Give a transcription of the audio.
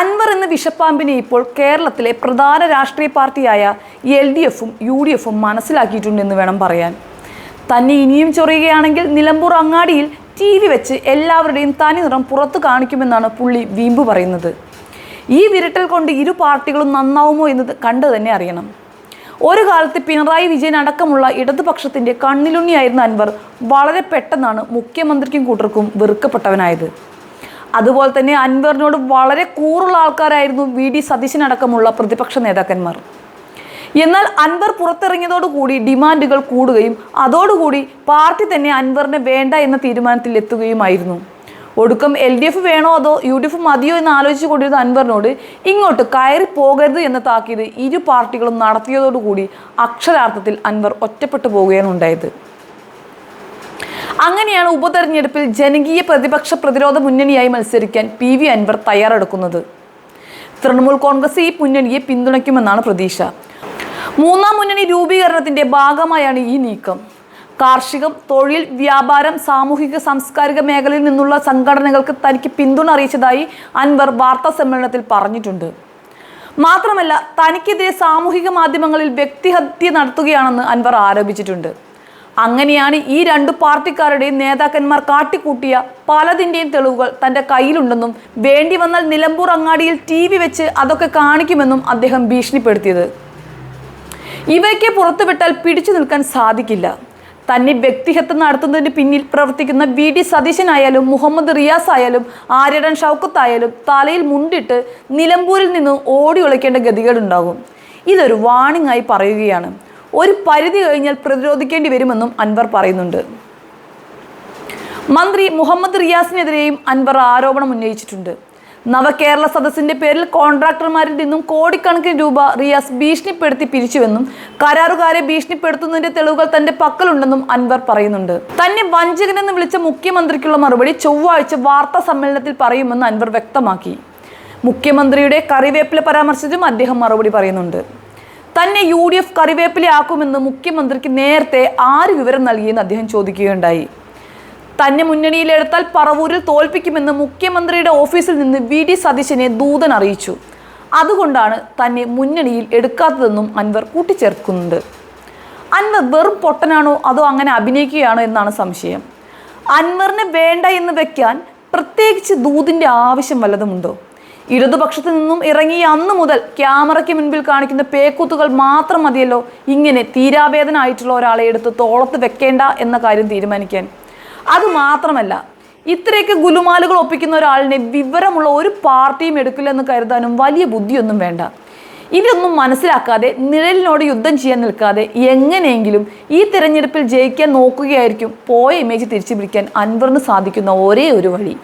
അൻവർ എന്ന വിഷപ്പാമ്പിനെ ഇപ്പോൾ കേരളത്തിലെ പ്രധാന രാഷ്ട്രീയ പാർട്ടിയായ എൽ ഡി എഫും യു ഡി എഫും മനസ്സിലാക്കിയിട്ടുണ്ടെന്ന് വേണം പറയാൻ. തന്നെ ഇനിയും ചൊറിയുകയാണെങ്കിൽ നിലമ്പൂർ അങ്ങാടിയിൽ ടി വി വെച്ച് എല്ലാവരുടെയും തനി നിറം പുറത്തു കാണിക്കുമെന്നാണ് പുള്ളി വീമ്പ് പറയുന്നത്. ഈ വിരട്ടൽ കൊണ്ട് ഇരു പാർട്ടികളും നന്നാവുമോ എന്നത് കണ്ടു തന്നെ അറിയണം. ഒരു കാലത്ത് പിണറായി വിജയൻ അടക്കമുള്ള ഇടതുപക്ഷത്തിന്റെ കണ്ണിലുണ്ണിയായിരുന്ന അൻവർ വളരെ പെട്ടെന്നാണ് മുഖ്യമന്ത്രിക്കും കൂട്ടർക്കും വെറുക്കപ്പെട്ടവനായത്. അതുപോലെ തന്നെ അൻവറിനോട് വളരെ കൂറുള്ള ആൾക്കാരായിരുന്നു വി ഡി സതീശനടക്കമുള്ള പ്രതിപക്ഷ നേതാക്കന്മാർ. എന്നാൽ അൻവർ പുറത്തിറങ്ങിയതോടുകൂടി ഡിമാൻഡുകൾ കൂടുകയും അതോടുകൂടി പാർട്ടി തന്നെ അൻവറിനെ വേണ്ട എന്ന തീരുമാനത്തിൽ എത്തുകയുമായിരുന്നു. ഒടുക്കം എൽ ഡി എഫ് വേണോ അതോ യു ഡി എഫ് മതിയോ എന്ന് ആലോചിച്ചു കൊണ്ടിരുന്ന അൻവറിനോട് ഇങ്ങോട്ട് കയറി പോകരുത് എന്ന താക്കീത് ഇരു പാർട്ടികളും നടത്തിയതോടുകൂടി അക്ഷരാർത്ഥത്തിൽ അൻവർ ഒറ്റപ്പെട്ടു പോവുകയാണ് ഉണ്ടായത്. അങ്ങനെയാണ് ഉപതെരഞ്ഞെടുപ്പിൽ ജനകീയ പ്രതിപക്ഷ പ്രതിരോധ മുന്നണിയായി മത്സരിക്കാൻ പി വി അൻവർ തയ്യാറെടുക്കുന്നത്. തൃണമൂൽ കോൺഗ്രസ് ഈ മുന്നണിയെ പിന്തുണയ്ക്കുമെന്നാണ് പ്രതീക്ഷ. മൂന്നാം മുന്നണി രൂപീകരണത്തിന്റെ ഭാഗമായാണ് ഈ നീക്കം. കാർഷികം തൊഴിൽ വ്യാപാരം സാമൂഹിക സാംസ്കാരിക മേഖലയിൽ നിന്നുള്ള സംഘടനകൾക്ക് തനിക്ക് പിന്തുണ അറിയിച്ചതായി അൻവർ വാർത്താ സമ്മേളനത്തിൽ പറഞ്ഞിട്ടുണ്ട്. മാത്രമല്ല തനിക്കെതിരെ സാമൂഹിക മാധ്യമങ്ങളിൽ വ്യക്തിഹത്യ നടത്തുകയാണെന്ന് അൻവർ ആരോപിച്ചിട്ടുണ്ട്. അങ്ങനെയാണ് ഈ രണ്ട് പാർട്ടിക്കാരുടെയും നേതാക്കന്മാർ കാട്ടിക്കൂട്ടിയ പലതിന്റെയും തെളിവുകൾ തന്റെ കയ്യിലുണ്ടെന്നും വേണ്ടി വന്നാൽ നിലമ്പൂർ അങ്ങാടിയിൽ ടി വി വെച്ച് അതൊക്കെ കാണിക്കുമെന്നും അദ്ദേഹം ഭീഷണിപ്പെടുത്തിയത്. ഇവയ്ക്ക് പുറത്തുവിട്ടാൽ പിടിച്ചു നിൽക്കാൻ സാധിക്കില്ല. തന്നെ വ്യക്തിഹത്യം നടത്തുന്നതിന് പിന്നിൽ പ്രവർത്തിക്കുന്ന വി. ഡി. സതീശനായാലും മുഹമ്മദ് റിയാസ് ആയാലും ആര്യടൻ ഷൗക്കത്തായാലും തലയിൽ മുണ്ടിട്ട് നിലമ്പൂരിൽ നിന്ന് ഓടി ഒളിക്കേണ്ട ഗതികേടുണ്ടാകും. ഇതൊരു വാണിംഗ് ആയി പറയുകയാണ്. ഒരു പരിധി കഴിഞ്ഞാൽ പ്രതിരോധിക്കേണ്ടി വരുമെന്നും അൻവർ പറയുന്നുണ്ട്. മന്ത്രി മുഹമ്മദ് റിയാസിനെതിരെയും അൻവർ ആരോപണം ഉന്നയിച്ചിട്ടുണ്ട്. നവകേരള സദസ്സിന്റെ പേരിൽ കോൺട്രാക്ടർമാരിൽ നിന്നും കോടിക്കണക്കിന് രൂപ റിയാസ് ഭീഷണിപ്പെടുത്തി പിരിച്ചുവെന്നും കരാറുകാരെ ഭീഷണിപ്പെടുത്തുന്നതിന്റെ തെളിവുകൾ തന്റെ പക്കലുണ്ടെന്നും അൻവർ പറയുന്നുണ്ട്. തന്നെ വഞ്ചകനെന്ന് വിളിച്ച മുഖ്യമന്ത്രിക്കുള്ള മറുപടി ചൊവ്വാഴ്ച വാർത്താ സമ്മേളനത്തിൽ പറയുമെന്ന് അൻവർ വ്യക്തമാക്കി. മുഖ്യമന്ത്രിയുടെ കറിവേപ്പില പരാമർശിച്ചും അദ്ദേഹം മറുപടി പറയുന്നുണ്ട്. തന്നെ യു ഡി എഫ് കറിവേപ്പിലയാക്കുമെന്ന് മുഖ്യമന്ത്രിക്ക് നേരത്തെ ആര് വിവരം നൽകിയെന്ന് അദ്ദേഹം ചോദിക്കുകയുണ്ടായി. തന്നെ മുന്നണിയിലെടുത്താൽ പറവൂരിൽ തോൽപ്പിക്കുമെന്ന് മുഖ്യമന്ത്രിയുടെ ഓഫീസിൽ നിന്ന് വി ഡി സതീശനെ ദൂതൻ അറിയിച്ചു. അതുകൊണ്ടാണ് തന്നെ മുന്നണിയിൽ എടുക്കാത്തതെന്നും അൻവർ കൂട്ടിച്ചേർക്കുന്നുണ്ട്. അൻവർ വെറും പൊട്ടനാണോ അതോ അങ്ങനെ അഭിനയിക്കുകയാണോ എന്നാണ് സംശയം. അൻവറിനെ വേണ്ട എന്ന് വെക്കാൻ പ്രത്യേകിച്ച് ദൂതിന്റെ ആവശ്യം വല്ലതുമുണ്ടോ? ഇടതുപക്ഷത്തു നിന്നും ഇറങ്ങിയ അന്ന് മുതൽ ക്യാമറയ്ക്ക് മുൻപിൽ കാണിക്കുന്ന പേക്കൂത്തുകൾ മാത്രം മതിയല്ലോ ഇങ്ങനെ തീരാവേദന ആയിട്ടുള്ള ഒരാളെ എടുത്ത് തോളത്ത് വെക്കേണ്ട എന്ന കാര്യം തീരുമാനിക്കാൻ. അത് മാത്രമല്ല ഇത്രയൊക്കെ ഗുലുമാലുകൾ ഒപ്പിക്കുന്ന ഒരാളിനെ വിവരമുള്ള ഒരു പാർട്ടിയും എടുക്കില്ലെന്ന് കരുതാനും വലിയ ബുദ്ധിയൊന്നും വേണ്ട. ഇതൊന്നും മനസ്സിലാക്കാതെ നിഴലിനോട് യുദ്ധം ചെയ്യാൻ നിൽക്കാതെ എങ്ങനെയെങ്കിലും ഈ തിരഞ്ഞെടുപ്പിൽ ജയിക്കാൻ നോക്കുകയായിരിക്കും പോയ ഇമേജ് തിരിച്ചു പിടിക്കാൻ അൻവറിന് സാധിക്കുന്ന ഒരേ ഒരു വഴി.